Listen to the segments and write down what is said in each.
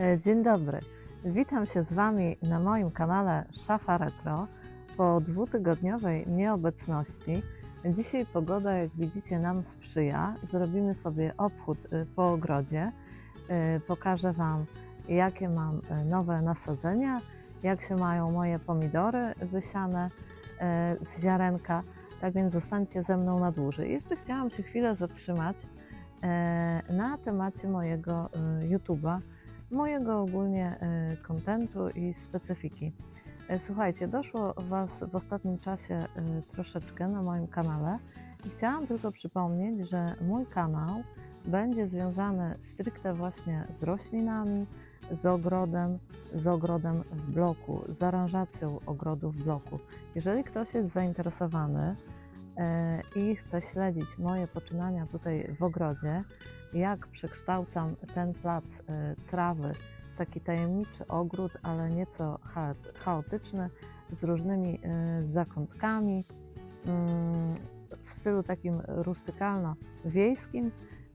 E, Dzień dobry. Witam się z Wami na moim kanale Szafa Retro. Po dwutygodniowej nieobecności dzisiaj pogoda, jak widzicie, nam sprzyja. Zrobimy sobie obchód y, po ogrodzie. Y, Pokażę Wam, jakie mam y, nowe nasadzenia, jak się mają moje pomidory wysiane z ziarenka. Tak więc zostańcie ze mną na dłużej. Jeszcze chciałam się chwilę zatrzymać na temacie mojego YouTube'a, mojego ogólnie y, kontentu i specyfiki. E, Słuchajcie, doszło Was w ostatnim czasie y, troszeczkę na moim kanale i chciałam tylko przypomnieć, że mój kanał będzie związany stricte właśnie z roślinami, z ogrodem, z ogrodem w bloku, z aranżacją ogrodu w bloku. Jeżeli ktoś jest zainteresowany e, i chce śledzić moje poczynania tutaj w ogrodzie, jak przekształcam ten plac e, trawy w taki tajemniczy ogród, ale nieco chaot- chaotyczny, z różnymi e, zakątkami, mm, w stylu takim rustykalno-wiejskim,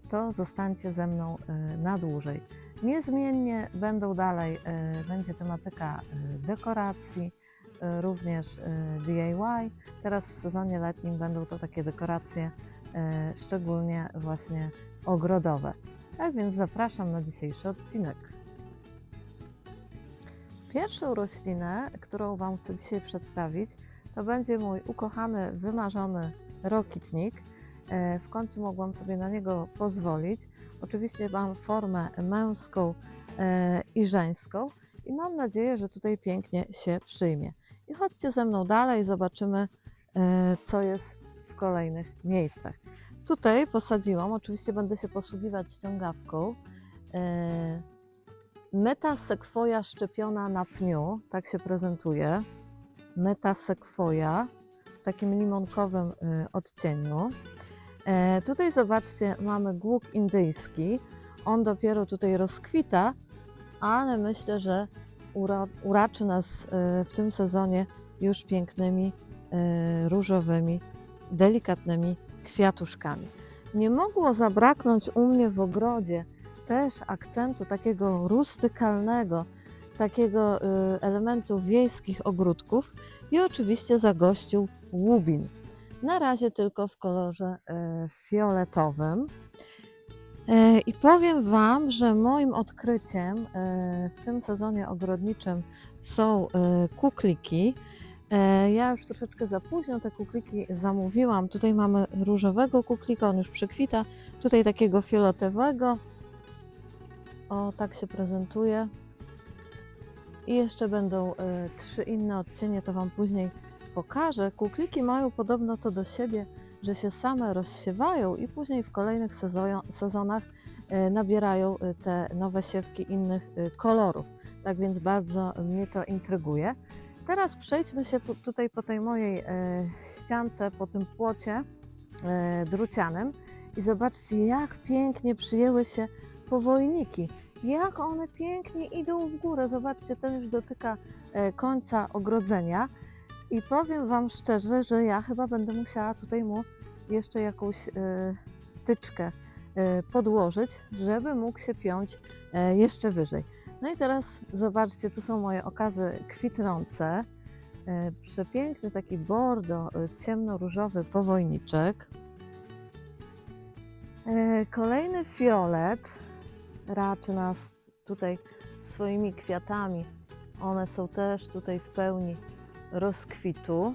to zostańcie ze mną e, na dłużej. Niezmiennie będą dalej, będzie tematyka dekoracji, również DIY. Teraz w sezonie letnim będą to takie dekoracje szczególnie właśnie ogrodowe. Tak więc zapraszam na dzisiejszy odcinek. Pierwszą roślinę, którą Wam chcę dzisiaj przedstawić, to będzie mój ukochany, wymarzony rokitnik. E, W końcu mogłam sobie na niego pozwolić. Oczywiście mam formę męską e, i żeńską i mam nadzieję, że tutaj pięknie się przyjmie. I chodźcie ze mną dalej, zobaczymy, e, co jest w kolejnych miejscach. Tutaj posadziłam, oczywiście będę się posługiwać ściągawką. e, Metasekwoja szczepiona na pniu, tak się prezentuje. Metasekwoja w takim limonkowym y, odcieniu. E, tutaj zobaczcie, mamy głuk indyjski. On dopiero tutaj rozkwita, ale myślę, że ura, uraczy nas y, w tym sezonie już pięknymi, y, różowymi, delikatnymi kwiatuszkami. Nie mogło zabraknąć u mnie w ogrodzie też akcentu takiego rustykalnego, takiego y, elementu wiejskich ogródków i oczywiście zagościł łubin. Na razie tylko w kolorze y, fioletowym. E, I powiem Wam, że moim odkryciem w tym sezonie ogrodniczym są kukliki. E, Ja już troszeczkę za późno te kukliki zamówiłam. Tutaj mamy różowego kuklika, on już przekwita. Tutaj takiego fioletowego, o, tak się prezentuje. I jeszcze będą y, trzy inne odcienie, to Wam później pokażę. Kukliki mają podobno to do siebie, że się same rozsiewają i później w kolejnych sezo- sezonach y, nabierają te nowe siewki innych y, kolorów. Tak więc bardzo mnie to intryguje. Teraz przejdźmy się tutaj po tej mojej y, ściance, po tym płocie y, drucianym i zobaczcie, jak pięknie przyjęły się powojniki. Jak one pięknie idą w górę. Zobaczcie, ten już dotyka e, końca ogrodzenia. I powiem Wam szczerze, że ja chyba będę musiała tutaj mu jeszcze jakąś e, tyczkę e, podłożyć, żeby mógł się piąć e, jeszcze wyżej. No i teraz zobaczcie, tu są moje okazy kwitnące. E, Przepiękny taki bordo, e, ciemno-różowy powojniczek. E, Kolejny fiolet raczy nas tutaj swoimi kwiatami. One są też tutaj w pełni rozkwitu.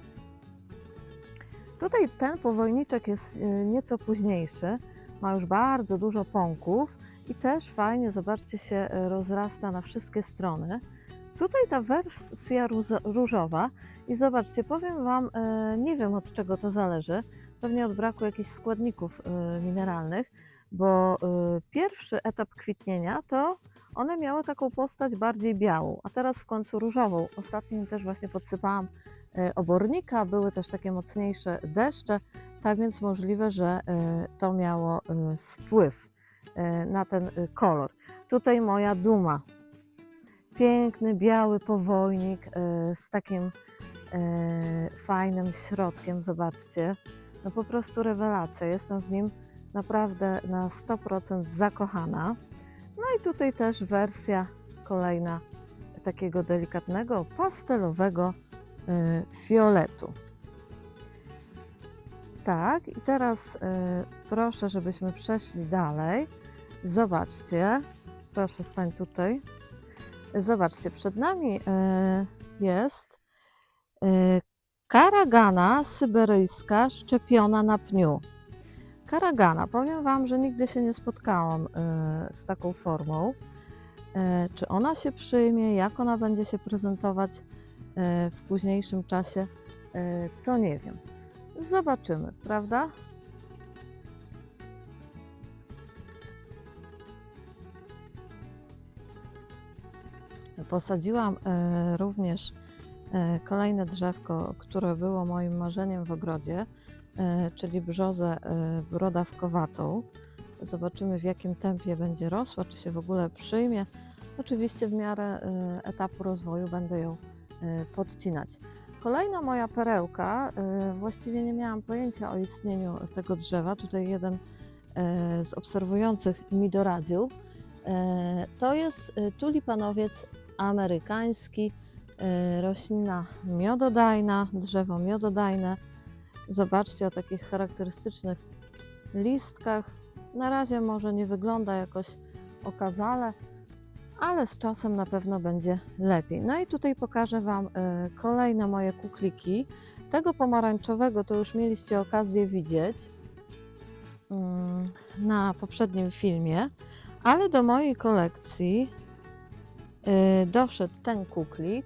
Tutaj ten powojniczek jest nieco późniejszy, ma już bardzo dużo pąków i też fajnie, zobaczcie, się e, rozrasta na wszystkie strony. Tutaj ta wersja różowa i zobaczcie, powiem Wam, e, nie wiem od czego to zależy, pewnie od braku jakichś składników e, mineralnych, bo pierwszy etap kwitnienia to one miały taką postać bardziej białą, a teraz w końcu różową. Ostatnim też właśnie podsypałam obornika, były też takie mocniejsze deszcze, tak więc możliwe, że to miało wpływ na ten y, kolor. Tutaj moja duma. Piękny, biały powojnik y, z takim fajnym środkiem, zobaczcie. No po prostu rewelacja. Jestem w nim naprawdę na 100% zakochana. No i tutaj też wersja kolejna takiego delikatnego, pastelowego fioletu. Tak, i teraz y, proszę, żebyśmy przeszli dalej. Zobaczcie, proszę stań tutaj. Zobaczcie, przed nami y, jest y, karagana syberyjska szczepiona na pniu. Karagana, powiem Wam, że nigdy się nie spotkałam y, z taką formą. E, Czy ona się przyjmie, jak ona będzie się prezentować e, w późniejszym czasie, e, to nie wiem. Zobaczymy, prawda? Posadziłam e, również e, kolejne drzewko, które było moim marzeniem w ogrodzie, e, czyli brzozę brodawkowatą. Zobaczymy w jakim tempie będzie rosła, czy się w ogóle przyjmie. Oczywiście w miarę etapu rozwoju będę ją podcinać. Kolejna moja perełka, e, właściwie nie miałam pojęcia o istnieniu tego drzewa. Tutaj jeden e, z obserwujących mi doradził. E, To jest e, tulipanowiec amerykański, roślina miododajna, drzewo miododajne. Zobaczcie o takich charakterystycznych listkach. Na razie może nie wygląda jakoś okazale, ale z czasem na pewno będzie lepiej. No i tutaj pokażę Wam e, kolejne moje kukliki. Tego pomarańczowego to już mieliście okazję widzieć mm, na poprzednim filmie, ale do mojej kolekcji e, doszedł ten kuklik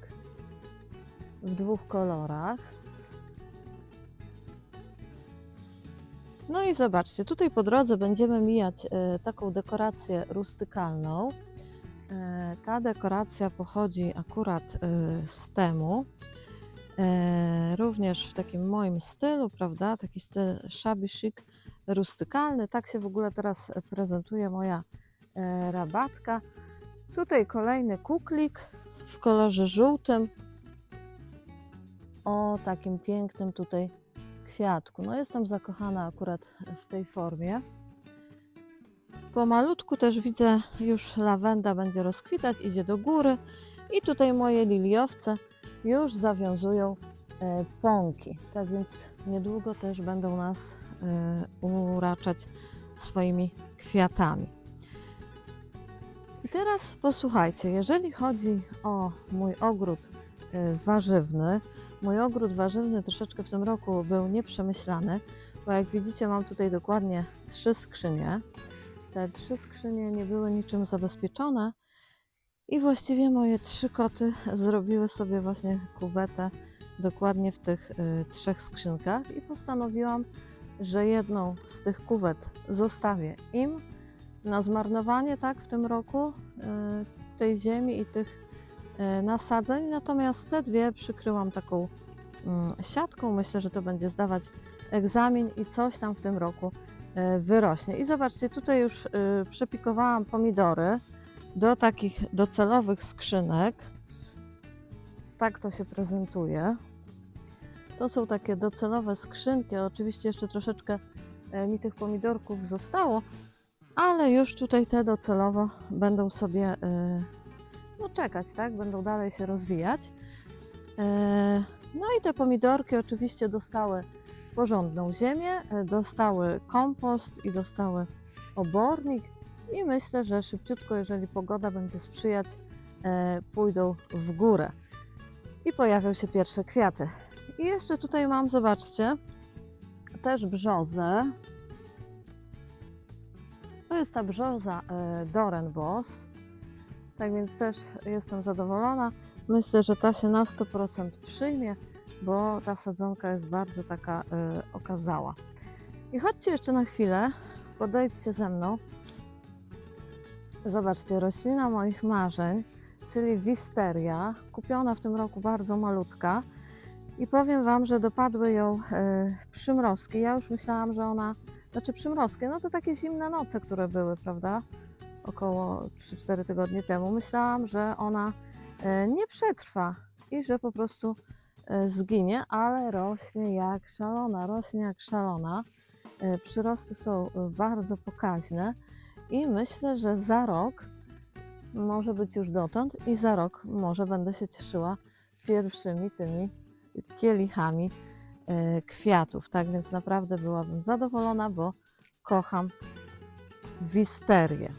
w dwóch kolorach. No i zobaczcie, tutaj po drodze będziemy mijać e, taką dekorację rustykalną. E, Ta dekoracja pochodzi akurat e, z temu. E, Również w takim moim stylu, prawda? Taki styl shabby chic, rustykalny. Tak się w ogóle teraz prezentuje moja rabatka. Tutaj kolejny kuklik w kolorze żółtym. O takim pięknym tutaj kwiatku. No jestem zakochana akurat w tej formie. Pomalutku też widzę, już lawenda będzie rozkwitać, idzie do góry. I tutaj moje liliowce już zawiązują e, pąki. Tak więc niedługo też będą nas e, uraczać swoimi kwiatami. I teraz posłuchajcie, jeżeli chodzi o mój ogród e, warzywny, mój ogród warzywny troszeczkę w tym roku był nieprzemyślany, bo jak widzicie mam tutaj dokładnie trzy skrzynie. Te trzy skrzynie nie były niczym zabezpieczone i właściwie moje trzy koty zrobiły sobie właśnie kuwetę dokładnie w tych y, trzech skrzynkach i postanowiłam, że jedną z tych kuwet zostawię im na zmarnowanie tak w tym roku y, tej ziemi i tych y, nasadzeń, natomiast te dwie przykryłam taką mm, siatką. Myślę, że to będzie zdawać egzamin i coś tam w tym roku wyrośnie. I zobaczcie, tutaj już y, przepikowałam pomidory do takich docelowych skrzynek. Tak to się prezentuje. To są takie docelowe skrzynki. Oczywiście jeszcze troszeczkę e, mi tych pomidorków zostało, ale już tutaj te docelowo będą sobie e, no, czekać, tak? Będą dalej się rozwijać. E, No i te pomidorki oczywiście dostały porządną ziemię, e, dostały kompost i dostały obornik i myślę, że szybciutko, jeżeli pogoda będzie sprzyjać, e, pójdą w górę i pojawią się pierwsze kwiaty. I jeszcze tutaj mam, zobaczcie, też brzozę. To jest ta brzoza e, Dorenbos. Tak więc też jestem zadowolona. Myślę, że ta się na 100% przyjmie, bo ta sadzonka jest bardzo taka y, okazała. I chodźcie jeszcze na chwilę, podejdźcie ze mną. Zobaczcie, roślina moich marzeń, czyli wisteria, kupiona w tym roku bardzo malutka. I powiem Wam, że dopadły ją y, przymrozki. Ja już myślałam, że ona, znaczy przymrozki, no to takie zimne noce, które były, prawda? Około 3-4 tygodnie temu. Myślałam, że ona e, nie przetrwa i że po prostu zginie, ale rośnie jak szalona, rośnie jak szalona. E, Przyrosty są e, bardzo pokaźne i myślę, że za rok może być już dotąd i za rok może będę się cieszyła pierwszymi tymi kielichami e, kwiatów. Tak więc naprawdę byłabym zadowolona, bo kocham wisterię.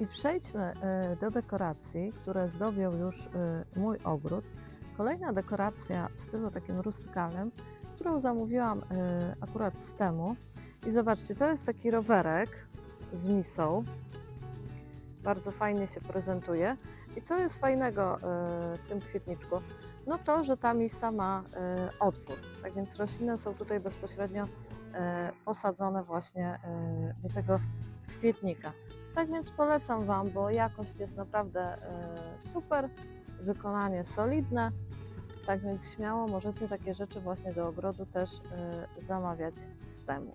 I przejdźmy e, do dekoracji, które zdobią już e, mój ogród. Kolejna dekoracja w stylu takim rustykalnym, którą zamówiłam e, akurat z temu. I zobaczcie, to jest taki rowerek z misą. Bardzo fajnie się prezentuje. I co jest fajnego e, w tym kwietniczku? No to, że ta misa ma e, otwór. Tak więc rośliny są tutaj bezpośrednio posadzone właśnie do tego kwietnika. Tak więc polecam Wam, bo jakość jest naprawdę super, wykonanie solidne. Tak więc śmiało możecie takie rzeczy właśnie do ogrodu też e, zamawiać z temu.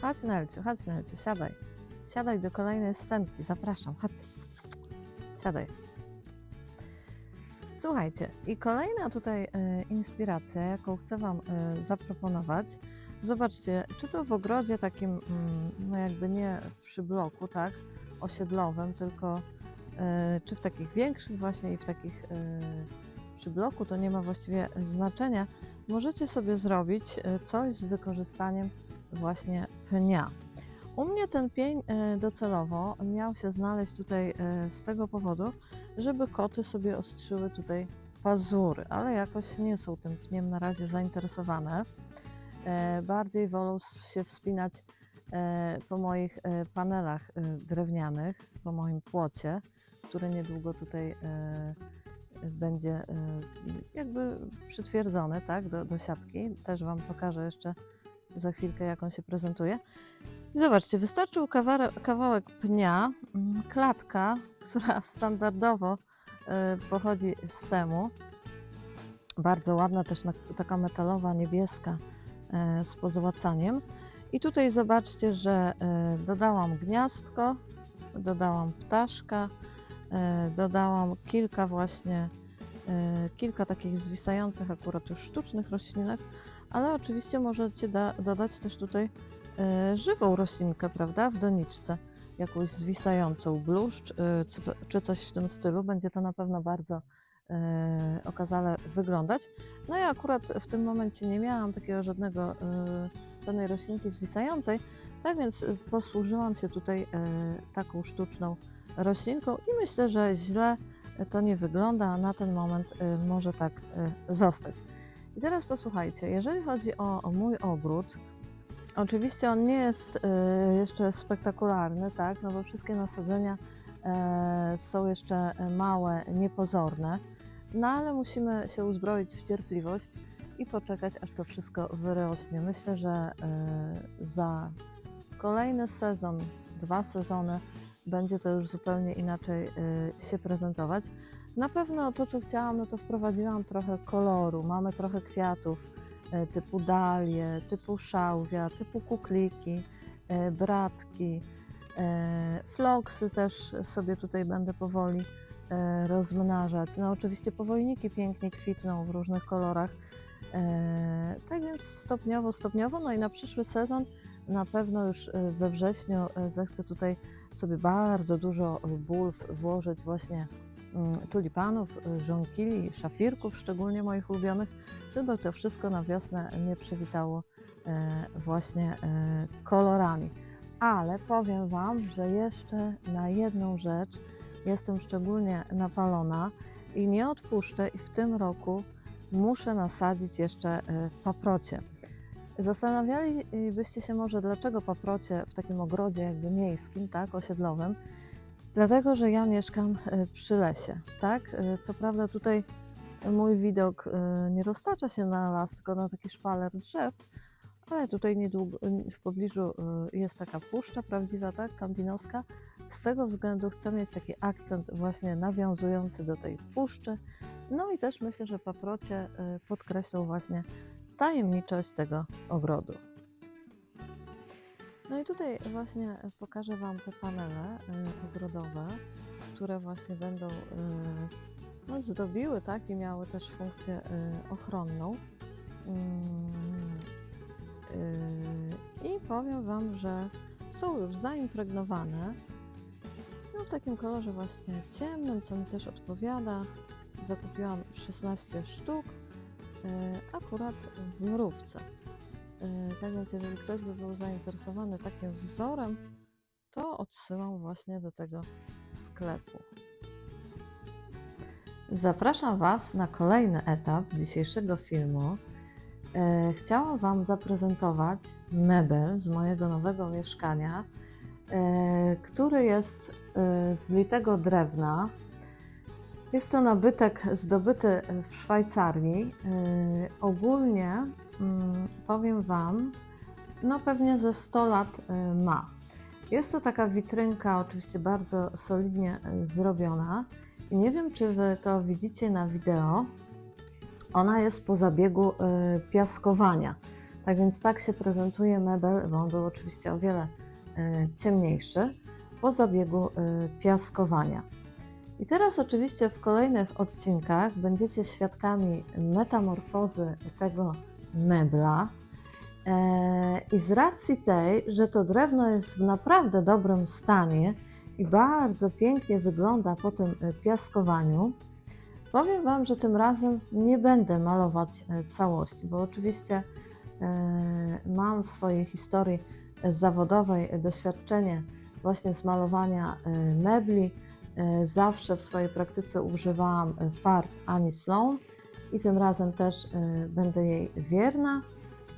Chodź Nelciu, chodź Nelciu, siadaj. Siadaj do kolejnej scenki, zapraszam, chodź. Siadaj. Słuchajcie, i kolejna tutaj e, inspiracja, jaką chcę Wam e, zaproponować. Zobaczcie, czy to w ogrodzie takim, mm, no jakby nie przy bloku, tak, osiedlowym, tylko e, czy w takich większych właśnie i w takich przy bloku, to nie ma właściwie znaczenia. Możecie sobie zrobić coś z wykorzystaniem właśnie pnia. U mnie ten pień e, docelowo miał się znaleźć tutaj e, z tego powodu, żeby koty sobie ostrzyły tutaj pazury, ale jakoś nie są tym pniem na razie zainteresowane. E, Bardziej wolą się wspinać po moich panelach drewnianych, po moim płocie, który niedługo tutaj będzie jakby przytwierdzony tak, do, do siatki. Też Wam pokażę jeszcze za chwilkę, jak on się prezentuje. Zobaczcie, wystarczył kawałek, pnia, mm, klatka, która standardowo e, pochodzi z temu. Bardzo ładna, też taka metalowa, niebieska e, z pozłacaniem. I tutaj zobaczcie, że e, dodałam gniazdko, dodałam ptaszka, dodałam kilka właśnie, kilka takich zwisających akurat już sztucznych roślinek, ale oczywiście możecie da, dodać też tutaj e, żywą roślinkę, prawda, w doniczce, jakąś zwisającą, bluszcz e, czy, czy coś w tym stylu. Będzie to na pewno bardzo e, okazale wyglądać. No ja akurat w tym momencie nie miałam takiego żadnego, e, żadnej roślinki zwisającej, tak więc posłużyłam się tutaj taką sztuczną roślinką i myślę, że źle to nie wygląda, a na ten moment e, może tak e, zostać. I teraz posłuchajcie, jeżeli chodzi o, o mój ogród, oczywiście on nie jest e, jeszcze spektakularny, tak, no bo wszystkie nasadzenia e, są jeszcze małe, niepozorne, no ale musimy się uzbroić w cierpliwość i poczekać, aż to wszystko wyrośnie. Myślę, że e, za kolejny sezon, dwa sezony, będzie to już zupełnie inaczej się prezentować. Na pewno to, co chciałam, no to wprowadziłam trochę koloru. Mamy trochę kwiatów e, typu dalie, typu szałwia, typu kukliki, e, bratki, e, floksy też sobie tutaj będę powoli rozmnażać. No oczywiście powojniki pięknie kwitną w różnych kolorach. Tak więc stopniowo, stopniowo, no i na przyszły sezon na pewno już we wrześniu zechcę tutaj sobie bardzo dużo bulw włożyć właśnie tulipanów, y, żonkili, szafirków, szczególnie moich ulubionych, żeby to wszystko na wiosnę mnie przywitało e, właśnie e, kolorami. Ale powiem Wam, że jeszcze na jedną rzecz jestem szczególnie napalona i nie odpuszczę i w tym roku muszę nasadzić jeszcze e, paprocie. Zastanawialibyście się może, dlaczego paprocie w takim ogrodzie jakby miejskim, tak, osiedlowym. Dlatego, że ja mieszkam e, przy lesie, tak. E, Co prawda tutaj mój widok e, nie roztacza się na las, tylko na taki szpaler drzew, ale tutaj niedługo, w pobliżu jest taka puszcza prawdziwa, tak, kampinoska. Z tego względu chcę mieć taki akcent właśnie nawiązujący do tej puszczy. No i też myślę, że paprocie podkreślą właśnie tajemniczość tego ogrodu. No i tutaj właśnie pokażę Wam te panele y, ogrodowe, które właśnie będą y, no, zdobiły, tak, i miały też funkcję ochronną. Mm, I powiem Wam, że są już zaimpregnowane. No, w takim kolorze właśnie ciemnym, co mi też odpowiada. Zakupiłam 16 sztuk, akurat w mrówce. Y, Tak więc, jeżeli ktoś by był zainteresowany takim wzorem, to odsyłam właśnie do tego sklepu. Zapraszam Was na kolejny etap dzisiejszego filmu. E, Chciałam Wam zaprezentować mebel z mojego nowego mieszkania, e, który jest e, z litego drewna. Jest to nabytek zdobyty w Szwajcarii. E, Ogólnie powiem Wam, no pewnie ze 100 lat y, ma. Jest to taka witrynka, oczywiście bardzo solidnie y, zrobiona. I nie wiem, czy Wy to widzicie na wideo. Ona jest po zabiegu y, piaskowania. Tak więc tak się prezentuje mebel, bo on był oczywiście o wiele ciemniejszy, po zabiegu piaskowania. I teraz oczywiście w kolejnych odcinkach będziecie świadkami metamorfozy tego mebla. E, I z racji tej, że to drewno jest w naprawdę dobrym stanie i bardzo pięknie wygląda po tym e, piaskowaniu, powiem Wam, że tym razem nie będę malować e, całości, bo oczywiście mam w swojej historii zawodowej doświadczenie właśnie z malowania mebli. Zawsze w swojej praktyce używałam farb Annie Sloan i tym razem też e, będę jej wierna.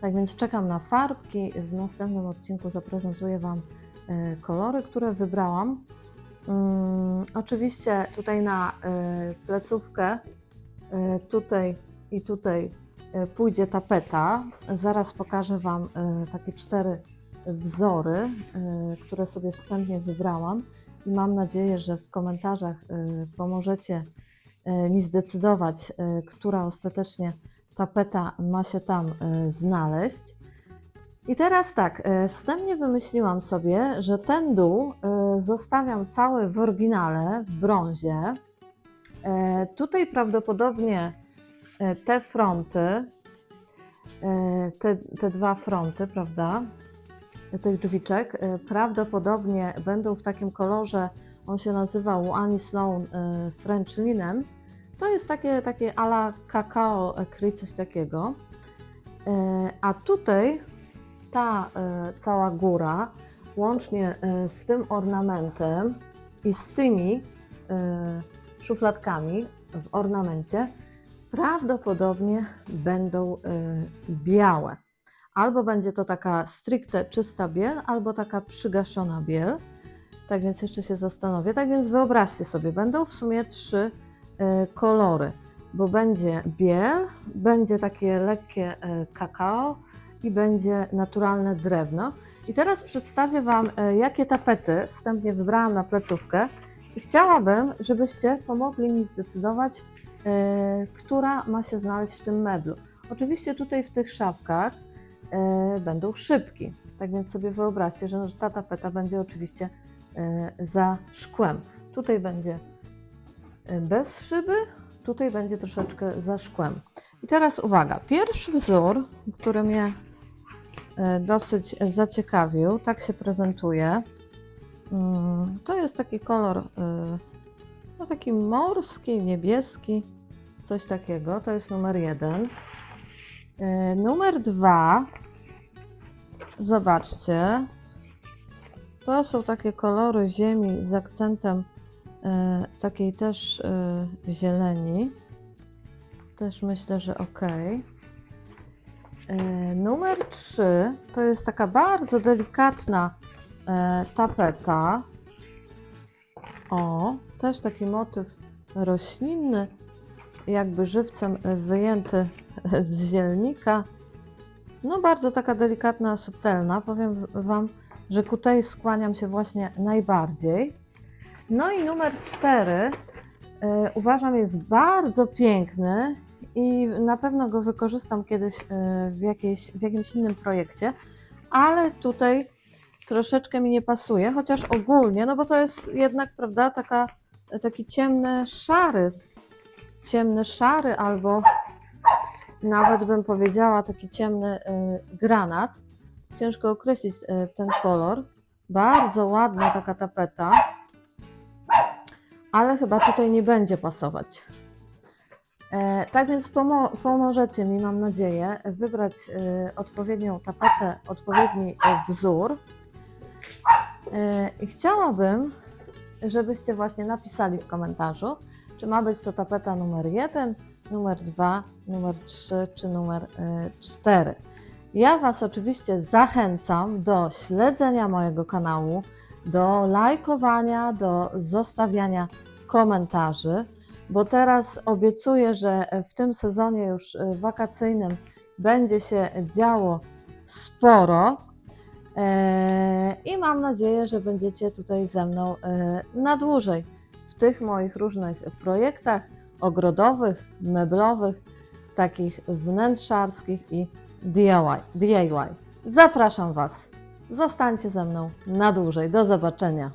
Tak więc czekam na farbki. W następnym odcinku zaprezentuję Wam e, kolory, które wybrałam. Mm, oczywiście tutaj na e, plecówkę, tutaj i tutaj pójdzie tapeta. Zaraz pokażę Wam takie cztery wzory, które sobie wstępnie wybrałam i mam nadzieję, że w komentarzach pomożecie mi zdecydować, e, która ostatecznie tapeta ma się tam e, znaleźć. I teraz tak, e, wstępnie wymyśliłam sobie, że ten dół e, zostawiam cały w oryginale, w brązie. E, Tutaj prawdopodobnie e, te fronty, e, te, te dwa fronty, prawda, tych drzwiczek, e, prawdopodobnie będą w takim kolorze, on się nazywa Annie Sloan e, French Linen. To jest takie, takie ala kakao ecru, coś takiego. E, A tutaj ta e, cała góra, łącznie e, z tym ornamentem i z tymi szufladkami w ornamencie, prawdopodobnie będą białe. Albo będzie to taka stricte czysta biel, albo taka przygaszona biel. Tak więc jeszcze się zastanowię. Tak więc wyobraźcie sobie, będą w sumie trzy e, kolory, bo będzie biel, będzie takie lekkie e, kakao i będzie naturalne drewno. I teraz przedstawię Wam, e, jakie tapety wstępnie wybrałam na plecówkę i chciałabym, żebyście pomogli mi zdecydować, która ma się znaleźć w tym meblu. Oczywiście tutaj w tych szafkach będą szybki, tak więc sobie wyobraźcie, że ta tapeta będzie oczywiście za szkłem. Tutaj będzie e, bez szyby, tutaj będzie troszeczkę za szkłem. I teraz uwaga, pierwszy wzór, który mnie e, dosyć zaciekawił, tak się prezentuje. Mm, To jest taki kolor, e, no taki morski, niebieski, coś takiego. To jest numer jeden. E, Numer dwa, zobaczcie, to są takie kolory ziemi z akcentem e, takiej też e, zieleni. Też myślę, że ok. E, numer 3 to jest taka bardzo delikatna e, tapeta. O, też taki motyw roślinny, jakby żywcem wyjęty z zielnika. No, bardzo taka delikatna, subtelna. Powiem Wam, że ku tej skłaniam się właśnie najbardziej. No i numer 4 uważam jest bardzo piękny i na pewno go wykorzystam kiedyś e, w, jakiejś, w jakimś innym projekcie, ale tutaj troszeczkę mi nie pasuje, chociaż ogólnie, no bo to jest jednak, prawda, taka, taki ciemny szary, ciemny szary albo nawet bym powiedziała taki ciemny e, granat. Ciężko określić e, ten kolor. Bardzo ładna taka tapeta, ale chyba tutaj nie będzie pasować. E, tak więc pomo pomożecie mi, mam nadzieję, wybrać e, odpowiednią tapetę, odpowiedni wzór. I chciałabym, żebyście właśnie napisali w komentarzu, czy ma być to tapeta numer 1, numer 2, numer 3 czy numer 4. Ja Was oczywiście zachęcam do śledzenia mojego kanału, do lajkowania, do zostawiania komentarzy, bo teraz obiecuję, że w tym sezonie już y, wakacyjnym będzie się działo sporo. E, I mam nadzieję, że będziecie tutaj ze mną e, na dłużej w tych moich różnych projektach ogrodowych, meblowych, takich wnętrzarskich i. DIY. Zapraszam Was. Zostańcie ze mną na dłużej. Do zobaczenia.